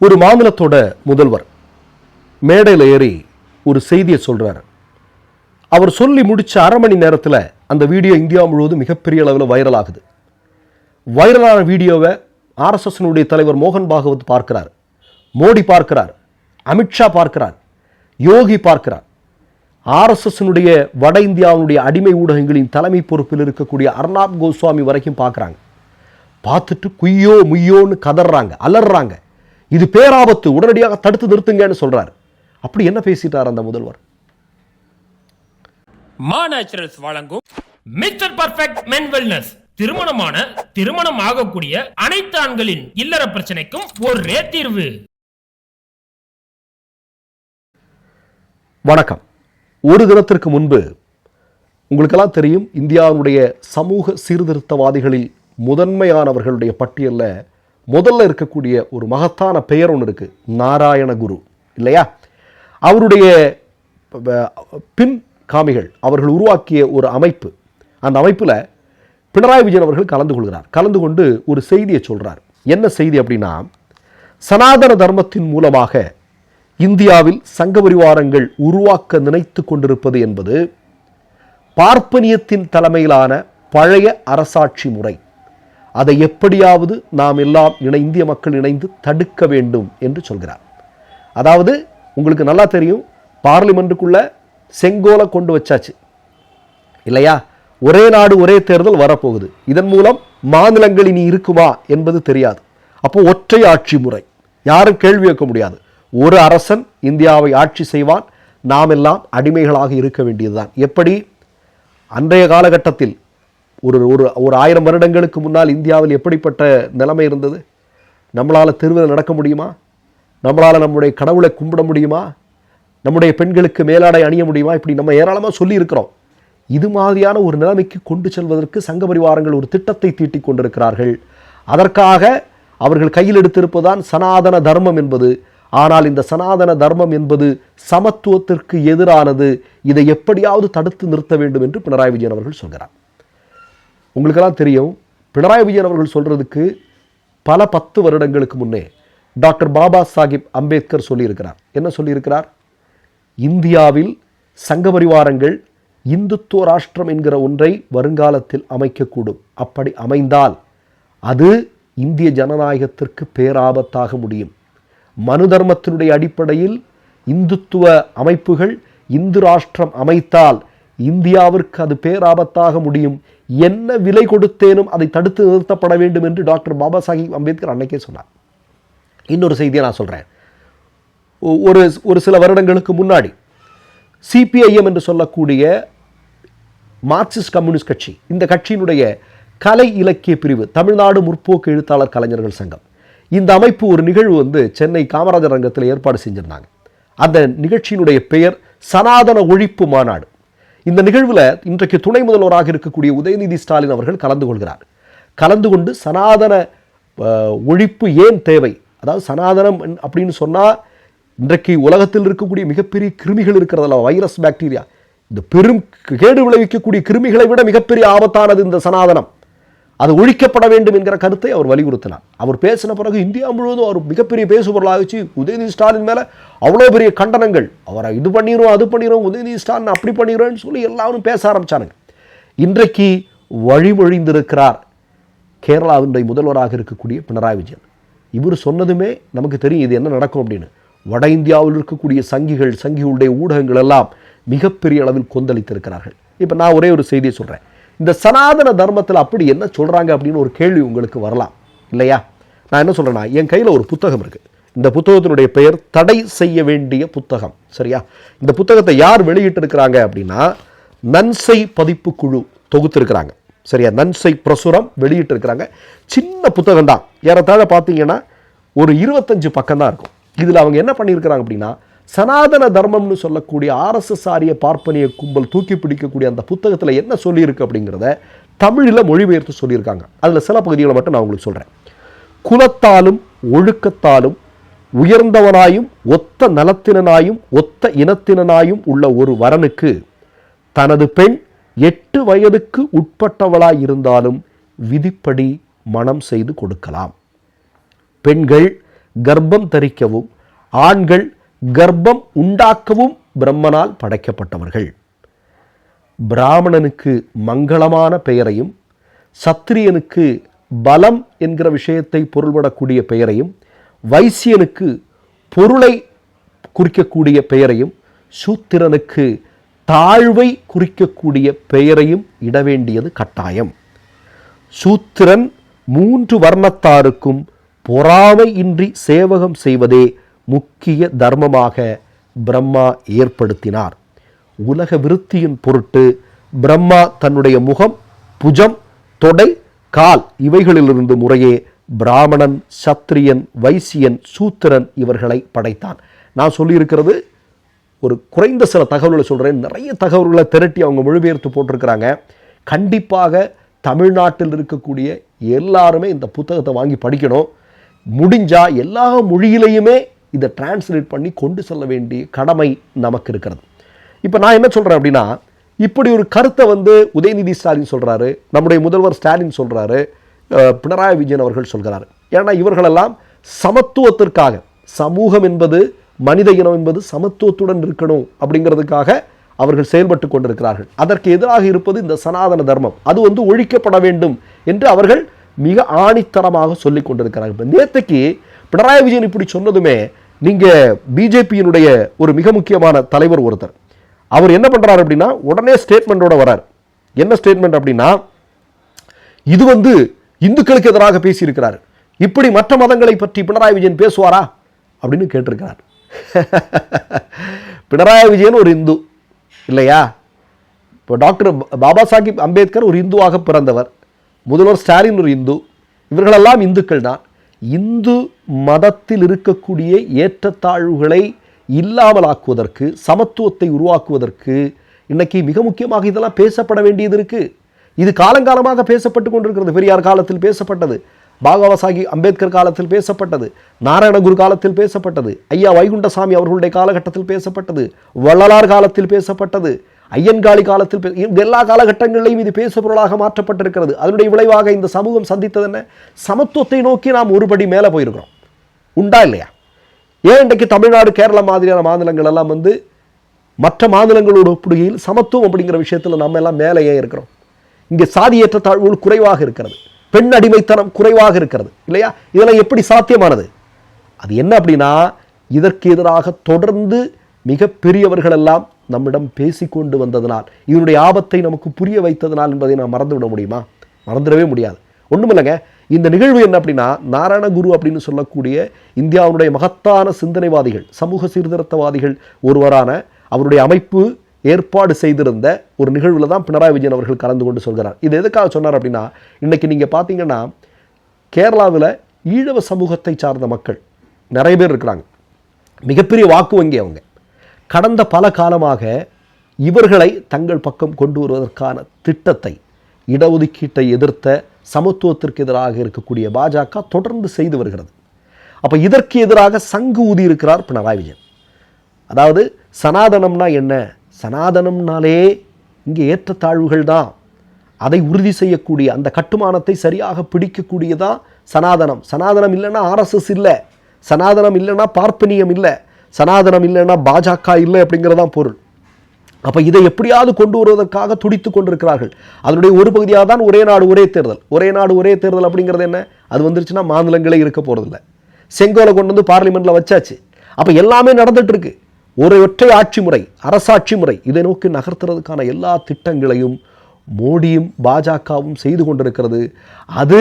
ஒரு மாநிலத்தோட முதல்வர் மேடையில் ஏறி ஒரு செய்தியை சொல்கிறார் அவர் சொல்லி முடித்த அரை மணி நேரத்தில் அந்த வீடியோ இந்தியா முழுவதும் மிகப்பெரிய அளவில் வைரல் ஆகுது. வைரலான வீடியோவை ஆர்எஸ்எஸ்னுடைய தலைவர் மோகன் பாகவத் பார்க்கிறார். மோடி பார்க்கிறார். அமித்ஷா பார்க்கிறார். யோகி பார்க்கிறார். ஆர்எஸ்எஸ்னுடைய வட இந்தியாவினுடைய அடிமை ஊடகங்களின் தலைமை பொறுப்பில் இருக்கக்கூடிய அர்னாப் கோஸ்வாமி வரைக்கும் பார்க்குறாங்க. பார்த்துட்டு குய்யோ முய்யோன்னு கதறாங்க அலறாங்க. இது பேராபத்து உடனடியாக தடுத்து நிறுத்துங்கன்னு சொல்றாரு. அப்படி என்ன பேசிட்டார் அந்த முதல்வர்? மா நேச்சுரல்ஸ் வழங்கும். மிஸ்டர் பர்ஃபெக்ட் மென் வெல்னஸ் திருமணமான திருமணம் ஆகக்கூடிய அனைத்து ஆண்களின் இல்லற பிரச்சனைக்கும் ஒரே தீர்வு. வணக்கம். ஒரு தினத்திற்கு முன்பு உங்களுக்கெல்லாம் தெரியும் இந்தியாவுடைய சமூக சீர்திருத்தவாதிகளில் முதன்மையானவர்களுடைய பட்டியலில் முதல்ல இருக்கக்கூடிய ஒரு மகத்தான பெயர் ஒன்று இருக்கு. நாராயண குரு. இல்லையா? அவருடைய பின் காமிகள் அவர்கள் உருவாக்கிய ஒரு அமைப்பு. அந்த அமைப்பில் பினராயி விஜயன் அவர்கள் கலந்து கொள்கிறார். கலந்து கொண்டு ஒரு செய்தியை சொல்கிறார் என்ன செய்தி அப்படின்னா சனாதன தர்மத்தின் மூலமாக இந்தியாவில் சங்க பரிவாரங்கள் உருவாக்க நினைத்து கொண்டிருப்பது என்பது பார்ப்பனியத்தின் தலைமையிலான பழைய அரசாட்சி முறை. அதை எப்படியாவது நாம் எல்லாம் இணை இந்திய மக்கள் இணைந்து தடுக்க வேண்டும் என்று சொல்கிறார். அதாவது உங்களுக்கு நல்லா தெரியும் பார்லிமெண்ட்டுக்குள்ள செங்கோலை கொண்டு வச்சாச்சு. இல்லையா? ஒரே நாடு ஒரே தேர்தல் வரப்போகுது. இதன் மூலம் மாநிலங்கள் இனி இருக்குமா என்பது தெரியாது. அப்போ ஒற்றை ஆட்சி முறை. யாரும் கேள்வி வைக்க முடியாது. ஒரு அரசன் இந்தியாவை ஆட்சி செய்வான். நாம் எல்லாம் அடிமைகளாக இருக்க வேண்டியதுதான். எப்படி? அன்றைய காலகட்டத்தில் ஒரு ஒரு ஒரு ஆயிரம் வருடங்களுக்கு முன்னால் இந்தியாவில் எப்படிப்பட்ட நிலைமை இருந்தது? நம்மளால் தெருவில் நடக்க முடியுமா? நம்மளால் நம்முடைய கடவுளை கும்பிட முடியுமா? நம்முடைய பெண்களுக்கு மேலாடை அணிய முடியுமா? இப்படி நம்ம ஏராளமாக சொல்லியிருக்கிறோம். இது மாதிரியான ஒரு நிலைமைக்கு கொண்டு செல்வதற்கு சங்க பரிவாரங்கள் ஒரு திட்டத்தை தீட்டிக் கொண்டிருக்கிறார்கள். அதற்காக அவர்கள் கையில் எடுத்திருப்பதுதான் சனாதன தர்மம் என்பது. ஆனால் இந்த சனாதன தர்மம் என்பது சமத்துவத்திற்கு எதிரானது. இதை எப்படியாவது தடுத்து நிறுத்த வேண்டும் என்று பினராயி விஜயன் அவர்கள் சொல்கிறார். உங்களுக்கெல்லாம் தெரியும் பினராயி விஜயன் அவர்கள் சொல்கிறதுக்கு பல பத்து வருடங்களுக்கு முன்னே டாக்டர் பாபா சாஹிப் அம்பேத்கர் சொல்லியிருக்கிறார். என்ன சொல்லியிருக்கிறார்? இந்தியாவில் சங்க பரிவாரங்கள் இந்துத்துவ ராஷ்டிரம் என்கிற ஒன்றை வருங்காலத்தில் அமைக்கக்கூடும். அப்படி அமைந்தால் அது இந்திய ஜனநாயகத்திற்கு பேராபத்தாக முடியும். மனு தர்மத்தினுடைய அடிப்படையில் இந்துத்துவ அமைப்புகள் இந்து ராஷ்டிரம் அமைத்தால் இந்தியாவிற்கு அது பேராபத்தாக முடியும். என்ன விலை கொடுத்தேனும் அதை தடுத்து நிறுத்தப்பட வேண்டும் என்று டாக்டர் பாபா சாஹிப் அம்பேத்கர் அன்னைக்கே சொன்னார். இன்னொரு செய்தியை நான் சொல்கிறேன் ஒரு ஒரு சில வருடங்களுக்கு முன்னாடி சிபிஐஎம் என்று சொல்லக்கூடிய மார்க்சிஸ்ட் கம்யூனிஸ்ட் கட்சி இந்த கட்சியினுடைய கலை இலக்கிய பிரிவு தமிழ்நாடு முற்போக்கு எழுத்தாளர் கலைஞர்கள் சங்கம் இந்த அமைப்பு ஒரு நிகழ்வு வந்து சென்னை காமராஜர் ரங்கத்தில் ஏற்பாடு செஞ்சிருந்தாங்க. அந்த நிகழ்ச்சியினுடைய பெயர் சனாதன ஒழிப்பு மாநாடு. இந்த நிகழ்வில் இன்றைக்கு துணை முதல்வராக இருக்கக்கூடிய உதயநிதி ஸ்டாலின் அவர்கள் கலந்து கொள்கிறார். கலந்து கொண்டு சனாதன ஒழிப்பு ஏன் தேவை? அதாவது சனாதனம் அப்படின்னு சொன்னால் இன்றைக்கு உலகத்தில் இருக்கக்கூடிய மிகப்பெரிய கிருமிகள் இருக்கிறதல்ல வைரஸ் பாக்டீரியா. இந்த பெரும் கேடு விளைவிக்கக்கூடிய கிருமிகளை விட மிகப்பெரிய ஆபத்தானது இந்த சனாதனம். அது ஒழிக்கப்பட வேண்டும் என்கிற கருத்தை அவர் வலியுறுத்தினார். அவர் பேசின பிறகு இந்தியா முழுவதும் அவர் மிகப்பெரிய பேசுபொருளாகிச்சு. உதயநிதி ஸ்டாலின் மேலே அவ்வளோ பெரிய கண்டனங்கள். அவரை இது பண்ணிடுவோம் அது பண்ணிடுவோம் உதயநிதி ஸ்டாலின் அப்படி பண்ணிடுறோன்னு சொல்லி எல்லாரும் பேச ஆரம்பித்தானுங்க இன்றைக்கு வழிமொழிந்திருக்கிறார் கேரளாவினுடைய முதல்வராக இருக்கக்கூடிய பினராயி விஜயன். இவர் சொன்னதுமே நமக்கு தெரியும் இது என்ன நடக்கும் அப்படின்னு. வட இந்தியாவில் இருக்கக்கூடிய சங்கிகள் சங்கிகளுடைய ஊடகங்கள் எல்லாம் மிகப்பெரிய அளவில் கொந்தளித்திருக்கிறார்கள். இப்போ நான் ஒரே ஒரு செய்தியை சொல்கிறேன் இந்த சனாதன தர்மத்தில் அப்படி என்ன சொல்கிறாங்க அப்படின்னு ஒரு கேள்வி உங்களுக்கு வரலாம். இல்லையா? நான் என்ன சொல்கிறேன்னா என் கையில் ஒரு புத்தகம் இருக்குது இந்த புத்தகத்தினுடைய பெயர் தடை செய்ய வேண்டிய புத்தகம். சரியா? இந்த புத்தகத்தை யார் வெளியிட்டிருக்கிறாங்க அப்படின்னா நன்சை பதிப்பு குழு தொகுத்திருக்கிறாங்க. சரியா? நன்சை பிரசுரம் வெளியிட்டிருக்கிறாங்க. சின்ன புத்தகம் தான் ஏறத்தாழ பார்த்தீங்கன்னா ஒரு இருபத்தஞ்சு பக்கம் தான் இருக்கும். இதில் அவங்க என்ன பண்ணியிருக்கிறாங்க அப்படின்னா சனாதன தர்மம்னு சொல்லக்கூடிய ஆர்எஸ்எஸ் ஆரிய பார்ப்பனிய கும்பல் தூக்கி பிடிக்கக்கூடிய அந்த புத்தகத்தில் என்ன சொல்லியிருக்கு அப்படிங்கிறத தமிழில் மொழிபெயர்த்து சொல்லியிருக்காங்க. அதில் சில பகுதிகளை மட்டும் நான் உங்களுக்கு சொல்கிறேன் குலத்தாலும் ஒழுக்கத்தாலும் உயர்ந்தவனாயும் ஒத்த நலத்தினனாயும் ஒத்த இனத்தினனாயும் உள்ள ஒரு வரனுக்கு தனது பெண் எட்டு வயதுக்கு உட்பட்டவளாய் இருந்தாலும் விதிப்படி மனம் செய்து கொடுக்கலாம். பெண்கள் கர்ப்பம் தரிக்கவும் ஆண்கள் கர்ப்பம் உண்டாக்கவும் பிரம்மனால் படைக்கப்பட்டவர்கள். பிராமணனுக்கு மங்களமான பெயரையும் சத்திரியனுக்கு பலம் என்கிற விஷயத்தை பொருள்படக்கூடிய பெயரையும் வைசியனுக்கு பொருளை குறிக்கக்கூடிய பெயரையும் சூத்திரனுக்கு தாழ்வை குறிக்கக்கூடிய பெயரையும் இட வேண்டியது கட்டாயம். சூத்திரன் மூன்று வர்ணத்தாருக்கும் பொறாமை இன்றி சேவகம் செய்வதே முக்கிய தர்மமாக பிரம்மா ஏற்படுத்தினார். உலக விருத்தியின் பொருட்டு பிரம்மா தன்னுடைய முகம் புஜம் தொடை கால் இவைகளிலிருந்து முறையே பிராமணன் சத்திரியன் வைசியன் சூத்திரன் இவர்களை படைத்தான். நான் சொல்லியிருக்கிறது ஒரு குறைந்த சில தகவல்களை சொல்கிறேன் நிறைய தகவல்களை திரட்டி அவங்க மொழிபெயர்த்து போட்டிருக்கிறாங்க. கண்டிப்பாக தமிழ்நாட்டில் இருக்கக்கூடிய எல்லாருமே இந்த புத்தகத்தை வாங்கி படிக்கணும். முடிஞ்சால் எல்லா மொழியிலையுமே இதை டிரான்ஸ்லேட் பண்ணி கொண்டு செல்ல வேண்டிய கடமை நமக்கு இருக்கிறது. இப்போ நான் என்ன சொல்கிறேன் அப்படின்னா இப்படி ஒரு கருத்தை வந்து உதயநிதி ஸ்டாலின் சொல்கிறாரு நம்முடைய முதல்வர் ஸ்டாலின் சொல்கிறாரு பினராயி விஜயன் அவர்கள் சொல்கிறாரு. ஏன்னா இவர்களெல்லாம் சமத்துவத்திற்காக சமூகம் என்பது மனித இனம் என்பது சமத்துவத்துடன் இருக்கணும் அப்படிங்கிறதுக்காக அவர்கள் செயல்பட்டு கொண்டிருக்கிறார்கள். அதற்கு எதிராக இருப்பது இந்த சனாதன தர்மம். அது வந்து ஒழிக்கப்பட வேண்டும் என்று அவர்கள் மிக ஆணித்தரமாக சொல்லிக் கொண்டிருக்கிறார்கள். இப்ப நேத்தைக்கு பினராயி விஜயன் இப்படி சொன்னதுமே நீங்க பிஜேபியினுடைய ஒரு மிக முக்கியமான தலைவர் ஒருத்தர். அவர் என்ன பண்றாரு அப்படின்னா உடனே ஸ்டேட்மெண்டோட வரார். என்ன ஸ்டேட்மெண்ட் அப்படின்னா இது வந்து இந்துக்களுக்கு எதிராக பேசியிருக்கிறார். இப்படி மற்ற மதங்களை பற்றி பினராயி விஜயன் பேசுவாரா? அப்படின்னு கேட்டிருக்கிறார். பினராயி விஜயன் ஒரு இந்து இல்லையா? இப்போ டாக்டர் பாபா சாஹிப் அம்பேத்கர் ஒரு இந்துவாக பிறந்தவர். முதல்வர் ஸ்டாலின் ஒரு இந்து. இவர்களெல்லாம் இந்துக்கள் தான். இந்து மதத்தில் இருக்கக்கூடிய ஏற்றத்தாழ்வுகளை இல்லாமலாக்குவதற்கு சமத்துவத்தை உருவாக்குவதற்கு இன்னைக்கு மிக முக்கியமாக இதெல்லாம் பேசப்பட வேண்டியது இருக்குது இது காலங்காலமாக பேசப்பட்டு கொண்டிருக்கிறது. பெரியார் காலத்தில் பேசப்பட்டது. பாகவா சாஹிப் அம்பேத்கர் காலத்தில் பேசப்பட்டது. நாராயணகுரு காலத்தில் பேசப்பட்டது. ஐயா வைகுண்டசாமி அவர்களுடைய காலகட்டத்தில் பேசப்பட்டது. வள்ளலார் காலத்தில் பேசப்பட்டது. ஐயன்காளி காலத்தில் எல்லா காலகட்டங்களிலும் இது பேசுபொருளாக மாற்றப்பட்டிருக்கிறது. அதனுடைய விளைவாக இந்த சமூகம் சந்தித்தது என்ன? சமத்துவத்தை நோக்கி நாம் ஒருபடி மேலே போயிருக்கிறோம். உண்டா இல்லையா? ஏன் இன்றைக்கு தமிழ்நாடு கேரளா மாதிரியான மாநிலங்கள் எல்லாம் வந்து மற்ற மாநிலங்களோடு ஒப்பிடுகையில் சமத்துவம் அப்படிங்கிற விஷயத்தில் நம்ம எல்லாம் மேலேயே இருக்கிறோம். இங்கே சாதியேற்ற தாழ்வுகள் குறைவாக இருக்கிறது. பெண் அடிமைத்தனம் குறைவாக இருக்கிறது. இல்லையா? இதெல்லாம் எப்படி சாத்தியமானது? அது என்ன அப்படின்னா இதற்கு எதிராக தொடர்ந்து மிக பெரியவர்கள் எல்லாம் நம்மிடம் பேசிக்கொண்டு வந்ததனால் இதனுடைய ஆபத்தை நமக்கு புரிய வைத்ததனால் என்பதை நாம் மறந்துவிட முடியுமா? மறந்துடவே முடியாது. ஒன்றுமில்லைங்க இந்த நிகழ்வு என்ன அப்படின்னா நாராயணகுரு அப்படின்னு சொல்லக்கூடிய இந்தியாவுடைய மகத்தான சிந்தனைவாதிகள் சமூக சீர்திருத்தவாதிகள் ஒருவரான அவருடைய அமைப்பு ஏற்பாடு செய்திருந்த ஒரு நிகழ்வில் தான் பினராயி விஜயன் அவர்கள் கலந்து கொண்டு சொல்கிறார். இது எதுக்காக சொன்னார் அப்படின்னா இன்னைக்கு நீங்கள் பார்த்தீங்கன்னா கேரளாவில் ஈழவ சமூகத்தை சார்ந்த மக்கள் நிறைய பேர் இருக்கிறாங்க. மிகப்பெரிய வாக்கு வங்கி அவங்க. கடந்த பல காலமாக இவர்களை தங்கள் பக்கம் கொண்டு வருவதற்கான திட்டத்தை இடஒதுக்கீட்டை எதிர்த்த சமத்துவத்திற்கு எதிராக இருக்கக்கூடிய பாஜக தொடர்ந்து செய்து வருகிறது. அப்போ இதற்கு எதிராக சங்கு ஊதி இருக்கிறார் பினராயி விஜயன். அதாவது சனாதனம்னா என்ன? சனாதனம்னாலே இங்கே ஏற்றத்தாழ்வுகள் தான். அதை உறுதி செய்யக்கூடிய அந்த கட்டுமானத்தை சரியாக பிடிக்கக்கூடியதான் சனாதனம். சனாதனம் இல்லைன்னா ஆர்எஸ்எஸ் இல்லை. சனாதனம் இல்லைன்னா பார்ப்பனியம் இல்லை. சனாதனம் இல்லைன்னா பாஜக இல்லை அப்படிங்கிறதான் பொருள். அப்போ இதை எப்படியாவது கொண்டு வருவதற்காக துடித்து கொண்டிருக்கிறார்கள். அதனுடைய ஒரு பகுதியாக தான் ஒரே நாடு ஒரே தேர்தல். ஒரே நாடு ஒரே தேர்தல் அப்படிங்கிறது என்ன? அது வந்துருச்சுன்னா மாநிலங்களே இருக்க போகிறதில்ல செங்கோலை கொண்டு வந்து பார்லிமெண்ட்டில் வச்சாச்சு. அப்போ எல்லாமே நடந்துட்டு இருக்கு. ஒரு ஒற்றை ஆட்சி முறை அரசாட்சி முறை இதை நோக்கி நகர்த்துறதுக்கான எல்லா திட்டங்களையும் மோடியும் பாஜகவும் செய்து கொண்டிருக்கிறது. அது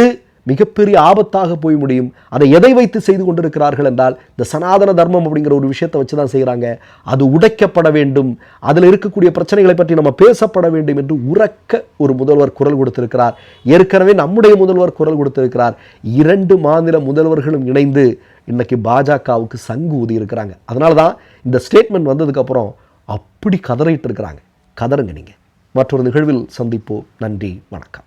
மிகப்பெரிய ஆபத்தாக போய் முடியும். அதை எதை வைத்து செய்து கொண்டிருக்கிறார்கள் என்றால் இந்த சனாதன தர்மம் அப்படிங்கிற ஒரு விஷயத்தை வச்சு தான் செய்கிறாங்க அது உடைக்கப்பட வேண்டும். அதில் இருக்கக்கூடிய பிரச்சனைகளை பற்றி நம்ம பேசப்பட வேண்டும் என்று உறக்க ஒரு முதல்வர் குரல் கொடுத்திருக்கிறார். ஏற்கனவே நம்முடைய முதல்வர் குரல் கொடுத்திருக்கிறார். இரண்டு மாநில முதல்வர்களும் இணைந்து இன்னைக்கு பாஜகவுக்கு சங்கு ஊதி இருக்கிறாங்க. அதனால தான் இந்த ஸ்டேட்மெண்ட் வந்ததுக்கப்புறம் அப்படி கதறிட்டு இருக்கிறாங்க. கதறுங்க நீங்கள் மற்றொரு நிகழ்வில் சந்திப்போம். நன்றி. வணக்கம்.